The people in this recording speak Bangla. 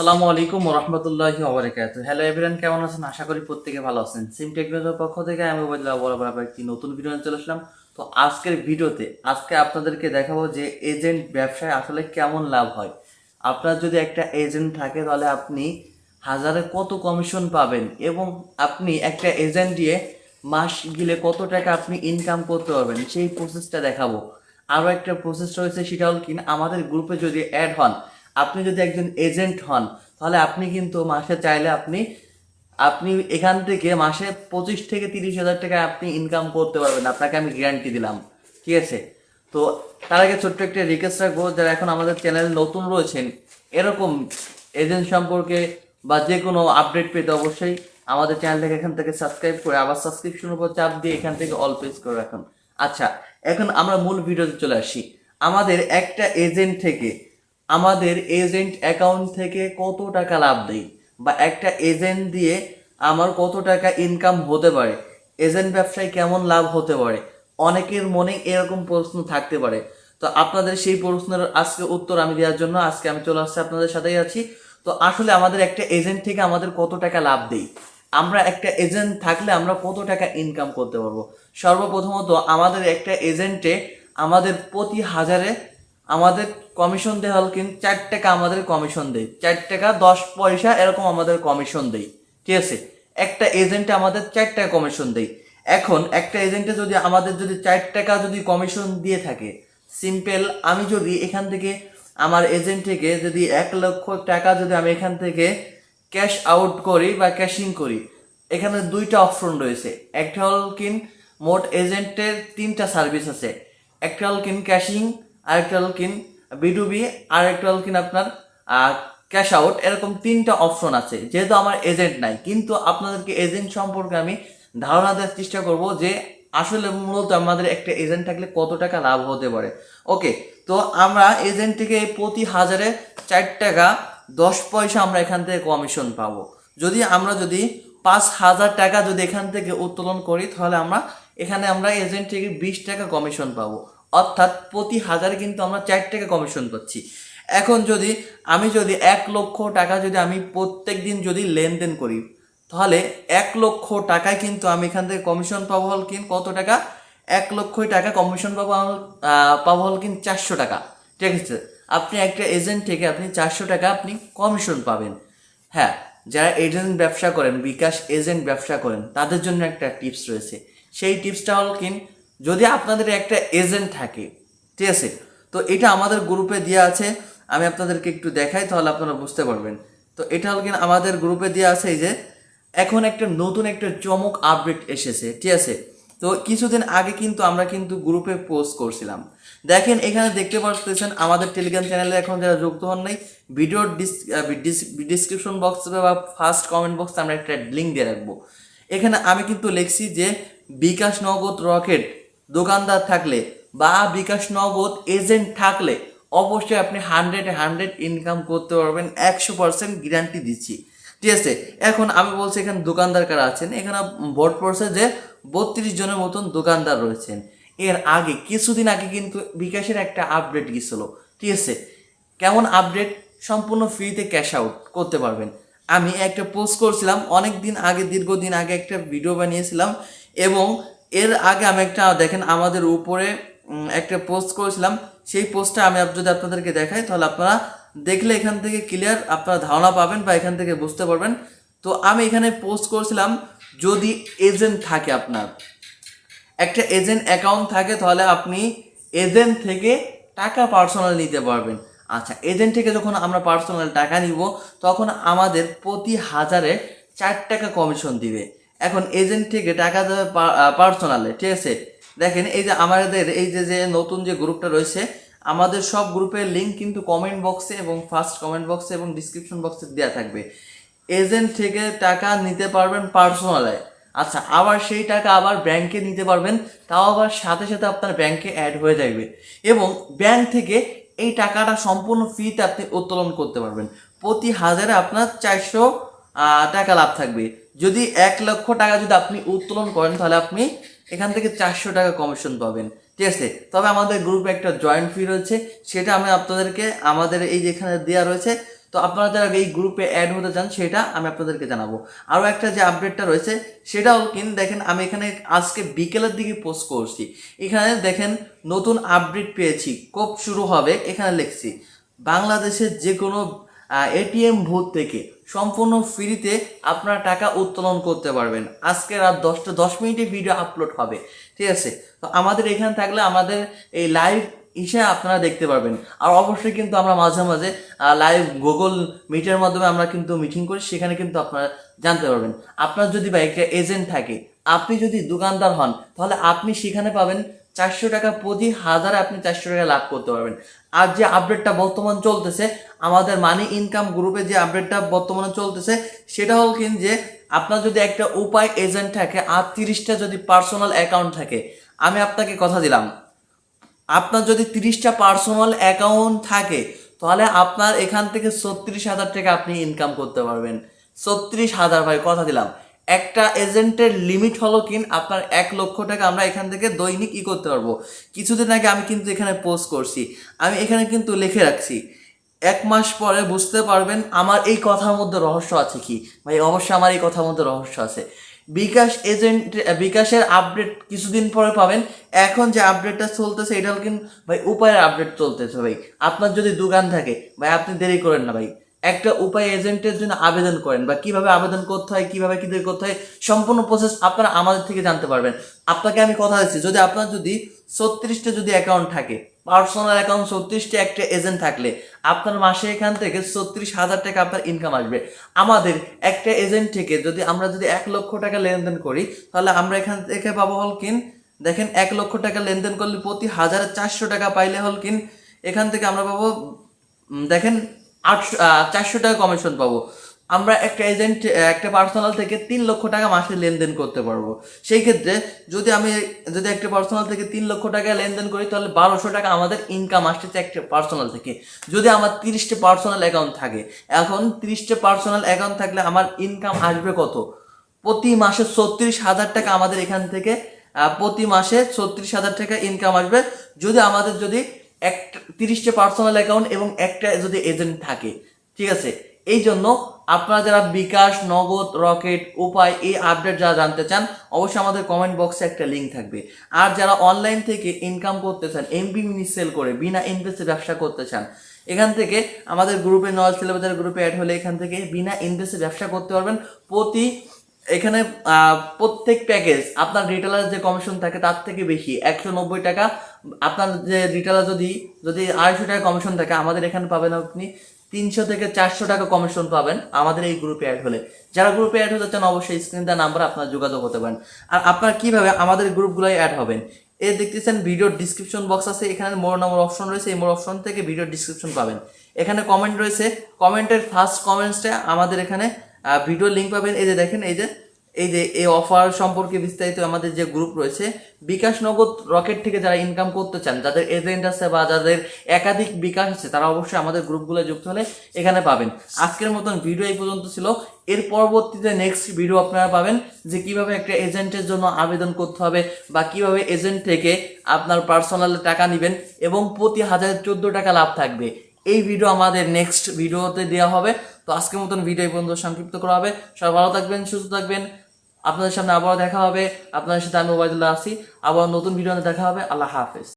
সালামু আলাইকুম রহমতুল্লাহি ওবরাকাত হ্যালো এভরিওয়ান কেমন আছেন? আশা করি প্রত্যেকে ভালো আছেন। সিম টেকনোলজির পক্ষ থেকে আমি ওবায়দুল্লাহ বরাবর একটি নতুন ভিডিও নিয়ে চলে আসলাম। তো আজকের ভিডিওতে, আজকে আপনাদেরকে দেখাবো যে এজেন্ট ব্যবসায় আসলে কেমন লাভ হয়। আপনার যদি একটা এজেন্ট থাকে, তাহলে আপনি হাজারে কত কমিশন পাবেন এবং আপনি একটা এজেন্ট দিয়ে মাস গেলে কত টাকা আপনি ইনকাম করতে পারবেন, সেই প্রসেসটা দেখাবো। আরও একটা প্রসেস রয়েছে, সেটা হল কিনা আমাদের গ্রুপে যদি অ্যাড হন আপনি যদি একজন এজেন্ট হন, তাহলে আপনি কিন্তু মাসে চাইলে আপনি আপনি এখান থেকে মাসে পঁচিশ থেকে তিরিশ হাজার টাকা আপনি ইনকাম করতে পারবেন। আপনাকে আমি গ্যারান্টি দিলাম। ঠিক আছে? তো তার আগে ছোট্ট একটা রিকোয়েস্ট রাখব, যারা এখন আমাদের চ্যানেলে নতুন রয়েছেন, এরকম এজেন্ট সম্পর্কে বা যে কোনো আপডেট পেতে অবশ্যই আমাদের চ্যানেলটাকে এখান থেকে সাবস্ক্রাইব করে আবার সাবস্ক্রিপশন উপর চাপ দিয়ে এখান থেকে অল পেজ করে রাখুন। আচ্ছা এখন আমরা মূল ভিডিওতে চলে আসি। আমাদের একটা এজেন্ট থেকে আমাদের এজেন্ট অ্যাকাউন্ট থেকে কত টাকা লাভ দেয় বা একটা এজেন্ট দিয়ে আমার কত টাকা ইনকাম হতে পারে? এজেন্ট ব্যবসায় কেমন লাভ হতে পারে? অনেকের মনে এরকম প্রশ্ন থাকতে পারে। তো আপনাদের সেই প্রশ্নের আজকে উত্তর আমি দেওয়ার জন্য আজকে আমি চলে আসছি আপনাদের সাথেই আছি। তো আসলে আমাদের একটা এজেন্ট থেকে আমাদের কত টাকা লাভ দেই? আমরা একটা এজেন্ট থাকলে আমরা কত টাকা ইনকাম করতে পারব? সর্বপ্রথমত আমাদের একটা এজেন্টে আমাদের প্রতি হাজারে আমাদের কমিশন দেয় হল চার টাকা আমাদের কমিশন দেয়। চার টাকা, দশ পয়সা এরকম আমাদের কমিশন দেয়। ঠিক আছে? একটা এজেন্টে আমাদের চার টাকা কমিশন দেয়। এখন একটা এজেন্টে যদি আমাদের যদি চার টাকা যদি কমিশন দিয়ে থাকে সিম্পল আমি যদি এখান থেকে আমার এজেন্ট থেকে যদি এক লক্ষ টাকা যদি আমি এখান থেকে ক্যাশ আউট করি বা ক্যাশিং করি, এখানে দুইটা অপশন রয়েছে। একটা হল কিন, মোট এজেন্টের তিনটা সার্ভিস আছে। একটা হল কিন ক্যাশিং আরেকটা হল কিন বিডুবি আর একটা হল কিন আপনার ক্যাশ আউট এরকম তিনটা অপশন আছে। যেহেতু আমার এজেন্ট নাই, কিন্তু আপনাদেরকে এজেন্ট সম্পর্কে আমি ধারণা দেওয়ার চেষ্টা করব যে আসলে মূলত আমাদের একটা এজেন্ট থাকলে কত টাকা লাভ হতে পারে। ওকে তো আমরা এজেন্ট থেকে প্রতি হাজারে চার টাকা, দশ পয়সা আমরা এখান থেকে কমিশন পাবো। যদি আমরা যদি পাঁচ হাজার টাকা যদি এখান থেকে উত্তোলন করি, তাহলে আমরা এখানে আমরা এজেন্ট থেকে বিশ টাকা কমিশন পাবো। অর্থাৎ প্রতি হাজারে কিন্তু আমরা চার টাকা কমিশন পাচ্ছি। এখন যদি আমি যদি এক লক্ষ টাকা যদি আমি প্রত্যেক দিন যদি লেনদেন করি, তাহলে এক লক্ষ টাকায় কিন্তু আমি এখান থেকে কমিশন পাবো হল কিন কত টাকা? এক লক্ষ টাকা কমিশন পাবো পাবো হল কিন চারশো টাকা। ঠিক আছে? আপনি একটা এজেন্ট থেকে আপনি চারশো টাকা আপনি কমিশন পাবেন। হ্যাঁ যারা এজেন্ট ব্যবসা করেন, বিকাশ এজেন্ট ব্যবসা করেন, তাদের জন্য একটা টিপস রয়েছে। সেই টিপসটা হল কিন যদি আপনাদের একটা এজেন্ট থাকে, ঠিক আছে? তো এটা আমাদের গ্রুপে দেওয়া আছে, আমি আপনাদেরকে একটু দেখাই, তাহলে আপনারা বুঝতে পারবেন। তো এটা হল কিনা, আমাদের গ্রুপে দেওয়া আছে যে, এখন একটা নতুন একটা চমক আপডেট এসেছে, ঠিক আছে? তো কিছুদিন আগে কিন্তু আমরা কিন্তু গ্রুপে পোস্ট করছিলাম। দেখেন, এখানে দেখতে পাচ্ছেন আমাদের টেলিগ্রাম চ্যানেলে এখন যারা যুক্ত হন নাই ভিডিওর ডিসক্রিপশন বক্সে বা ফার্স্ট কমেন্ট বক্সে আমরা একটা লিঙ্ক দিয়ে রাখব। এখানে আমি কিন্তু লিখছি যে, বিকাশ নগদ রকেট দোকানদার থাকলে বা বিকাশ নগদ এজেন্ট থাকলে অবশ্যই আপনি হান্ড্রেড হান্ড্রেড ইনকাম করতে পারবেন, একশো পার্সেন্ট গ্যারান্টি দিচ্ছি। ঠিক আছে? এখন আমি বলছি এখানে দোকানদার কারা আছেন? এখানে ভোট পড়ছে যে বত্রিশ জনের মতন দোকানদার রয়েছেন। এর আগে, কিছুদিন আগে কিন্তু বিকাশের একটা আপডেট গেছিল ঠিক আছে? কেমন আপডেট সম্পূর্ণ ফ্রিতে ক্যাশ আউট করতে পারবেন। আমি একটা পোস্ট করছিলাম অনেক দিন আগে, দীর্ঘদিন আগে একটা ভিডিও বানিয়েছিলাম এবং এর আগে আমি একটা, দেখেন আমাদের উপরে একটা পোস্ট করেছিলাম। সেই পোস্টটা আমি যদি আপনাদেরকে দেখাই, তাহলে আপনারা দেখলে এখান থেকে ক্লিয়ার আপনারা ধারণা পাবেন বা এখান থেকে বুঝতে পারবেন। তো আমি এখানে পোস্ট করেছিলাম, যদি এজেন্ট থাকে আপনার, একটা এজেন্ট অ্যাকাউন্ট থাকে, তাহলে আপনি এজেন্ট থেকে টাকা পার্সোনাল নিতে পারবেন। আচ্ছা এজেন্ট থেকে যখন আমরা পার্সোনাল টাকা নিব, তখন আমাদের প্রতি হাজারে চার টাকা কমিশন দিবে। এখন এজেন্ট থেকে টাকা দেবে পার্সোনালে ঠিক আছে? দেখেন, এই যে আমাদের, এই যে যে নতুন যে গ্রুপটা রয়েছে, আমাদের সব গ্রুপের লিঙ্ক কিন্তু কমেন্ট বক্সে এবং ফার্স্ট কমেন্ট বক্সে এবং ডিসক্রিপশন বক্সে দেওয়া থাকবে। এজেন্ট থেকে টাকা নিতে পারবেন পার্সোনালে আচ্ছা আবার সেই টাকা আবার ব্যাংকে নিতে পারবেন, তাও আবার সাথে সাথে আপনার ব্যাংকে অ্যাড হয়ে যাবে। এবং ব্যাংক থেকে এই টাকাটা সম্পূর্ণ ফ্রিতে আপনি উত্তোলন করতে পারবেন। প্রতি হাজারে আপনার চারশো টাকা লাভ থাকবে। যদি এক লক্ষ টাকা যদি আপনি উত্তোলন করেন, তাহলে আপনি এখান থেকে চারশো টাকা কমিশন পাবেন। ঠিক আছে? তবে আমাদের গ্রুপে একটা জয়েন্ট ফি রয়েছে, সেটা আমি আপনাদেরকে, আমাদের এই যেখানে দেওয়া রয়েছে, তো আপনারা যারা এই গ্রুপে অ্যাড হতে চান, সেটা আমি আপনাদেরকে জানাব। আরও একটা যে আপডেটটা রয়েছে, সেটাও কিন্তু দেখেন, আমি এখানে আজকে বিকেলের দিকে পোস্ট করছি। এখানে দেখেন, নতুন আপডেট পেয়েছি। কোপ শুরু হবে? এখানে লিখছি। বাংলাদেশের যে কোনো এটিএম ভূত থেকে সম্পূর্ণ ফ্রিতে আপনারা টাকা উত্তোলন করতে পারবেন। আজকে রাত দশটা দশ মিনিটে ভিডিও আপলোড হবে। ঠিক আছে? তো আমাদের এখানে থাকলে আমাদের এই লাইভ হিসেবে আপনারা দেখতে পারবেন। আর অবশ্যই কিন্তু আমরা মাঝে মাঝে লাইভ গুগল মিটের মাধ্যমে আমরা কিন্তু মিটিং করি, সেখানে কিন্তু আপনারা জানতে পারবেন। আপনার যদি বা একটা এজেন্ট থাকে, আপনি যদি দোকানদার হন, তাহলে আপনি সেখানে পাবেন চারশো টাকা প্রতি হাজার আপনি চারশো টাকা লাভ করতে পারবেন। আর যে আপডেটটা বর্তমান চলতেছে, আমাদের মানি ইনকাম গ্রুপে যে আপডেটটা বর্তমানে চলতেছে, সেটা হল কিন্তু যে, আপনার যদি একটা উপায় এজেন্ট থাকে, আর তিরিশটা যদি পার্সোনাল অ্যাকাউন্ট থাকে, আমি আপনাকে কথা দিলাম। আপনার যদি তিরিশটা পার্সোনাল অ্যাকাউন্ট থাকে, তাহলে আপনার এখান থেকে ছত্রিশ হাজার টাকা আপনি ইনকাম করতে পারবেন। ছত্রিশ হাজার ভাই, কথা দিলাম। একটা এজেন্টের লিমিট হলো কিন আপনার এক লক্ষ টাকা আমরা এখান থেকে দৈনিক ই করতে পারব। কিছুদিন আগে আমি কিন্তু এখানে পোস্ট করছি। আমি এখানে কিন্তু লিখে রাখছি। এক মাস পরে বুঝতে পারবেন আমার এই কথার মধ্যে রহস্য আছে কি? ভাই, অবশ্যই আমার এই কথার মধ্যে রহস্য আছে। বিকাশ এজেন্ট বিকাশের আপডেট কিছুদিন পরে পাবেন। এখন যে আপডেটটা চলতেছে, এটা কিন্তু ভাই, উপায়ের আপডেট চলতেছে, ভাই। আপনার যদি দোকান থাকে, ভাই, আপনি দেরি করেন না, ভাই। একটা উপায় এজেন্টের জন্য আবেদন করেন বা কীভাবে আবেদন করতে হয়, কীভাবে কি করতে হয়, সম্পূর্ণ প্রসেস আপনারা আমাদের থেকে জানতে পারবেন। আপনাকে আমি কথা দিচ্ছি, যদি আপনার যদি ছত্রিশটা যদি অ্যাকাউন্ট থাকে পার্সোনাল অ্যাকাউন্ট ছত্রিশটা একটা এজেন্ট থাকলে, আপনার মাসে এখান থেকে ছত্রিশ হাজার টাকা আপনার ইনকাম আসবে। আমাদের একটা এজেন্ট থেকে যদি আমরা যদি এক লক্ষ টাকা লেনদেন করি, তাহলে আমরা এখান থেকে পাবো হল কিন, দেখেন এক লক্ষ টাকা লেনদেন করলে প্রতি হাজারে চারশো টাকা পাইলে হল কিন, এখান থেকে আমরা পাবো দেখেন আটশো চারশো টাকা কমিশন পাবো। আমরা একটা এজেন্ট একটা পার্সোনাল থেকে তিন লক্ষ টাকা মাসে লেনদেন করতে পারব। সেই ক্ষেত্রে যদি আমি, যদি একটা পার্সোনাল থেকে তিন লক্ষ টাকা লেনদেন করি, তাহলে বারোশো টাকা আমাদের ইনকাম আসতেছে একটা পার্সোনাল থেকে। যদি আমার তিরিশটা পার্সোনাল অ্যাকাউন্ট থাকে, এখন তিরিশটা পার্সোনাল অ্যাকাউন্ট থাকলে আমার ইনকাম আসবে কত? প্রতি মাসে ছত্রিশ হাজার টাকা আমাদের এখান থেকে প্রতি মাসে ছত্রিশ হাজার টাকা ইনকাম আসবে। যদি আমাদের যদি একটা তিরিশটা পার্সোনাল অ্যাকাউন্ট এবং একটা যদি এজেন্ট থাকে, ঠিক আছে? এই জন্য আপনারা যারা বিকাশ, নগদ, রকেট, উপায় এই আপডেট যারা জানতে চান, অবশ্যই আমাদের কমেন্ট বক্সে একটা লিঙ্ক থাকবে। আর যারা অনলাইন থেকে ইনকাম করতে চান এমবি মিনি সেল করে, বিনা ইনভেস্টে ব্যবসা করতে চান, এখান থেকে আমাদের গ্রুপে নল ছেলেবাজার গ্রুপে অ্যাড হলে এখান থেকে বিনা ইনভেস্টে ব্যবসা করতে পারবেন। প্রতি এখানে প্রত্যেক প্যাকেজ আপনার রিটেলার যে কমিশন থাকে তার থেকে বেশি, একশো নব্বই টাকা। আপনার যে রিটেলার যদি যদি আড়াইশো টাকা কমিশন থাকে, আমাদের এখানে পাবেন আপনি তিনশো থেকে চারশো টাকা কমিশন পাবেন আমাদের এই গ্রুপে অ্যাড হলে। যারা গ্রুপে অ্যাড হতে চান অবশ্যই স্ক্রিন দেওয়া নাম্বার আপনার যোগাযোগ হতে পারেন। আর আপনার কীভাবে আমাদের গ্রুপগুলোয় অ্যাড হবেন? এ দেখতেছেন ভিডিওর ডিসক্রিপশন বক্স আছে, এখানে মোর নাম্বার অপশন রয়েছে, এই মোর অপশন থেকে ভিডিওর ডিসক্রিপশন পাবেন। এখানে কমেন্ট রয়েছে কমেন্টের ফার্স্ট কমেন্টসটা আমাদের এখানে ভিডিও লিঙ্ক পাবেন। এই যে দেখেন, এই যে এই যে এই অফার সম্পর্কে বিস্তারিত আমাদের যে গ্রুপ রয়েছে, বিকাশ নগদ রকেট থেকে যারা ইনকাম করতে চান, যাদের এজেন্ট আছে বা যাদের একাধিক বিকাশ আছে, তারা অবশ্যই আমাদের গ্রুপগুলো যুক্ত হলে এখানে পাবেন। আজকের মতন ভিডিও এই পর্যন্ত ছিল। এর পরবর্তীতে নেক্সট ভিডিও আপনারা পাবেন যে কীভাবে একটা এজেন্টের জন্য আবেদন করতে হবে বা কীভাবে এজেন্ট থেকে আপনার পার্সোনাল টাকা নেবেন এবং প্রতি হাজার চোদ্দ টাকা লাভ থাকবে। এই ভিডিও আমাদের নেক্সট ভিডিওতে দেওয়া হবে। তো আজকের মতন ভিডিও পর্যন্ত সংক্ষিপ্ত করা হবে। সবাই ভালো থাকবেন, সুস্থ থাকবেন। আপনাদের সামনে আবারও দেখা হবে। আপনাদের সাথে আমি ওবায়দুল্লাহ আসি আবার নতুন ভিডিও দেখা হবে। আল্লাহ হাফেজ।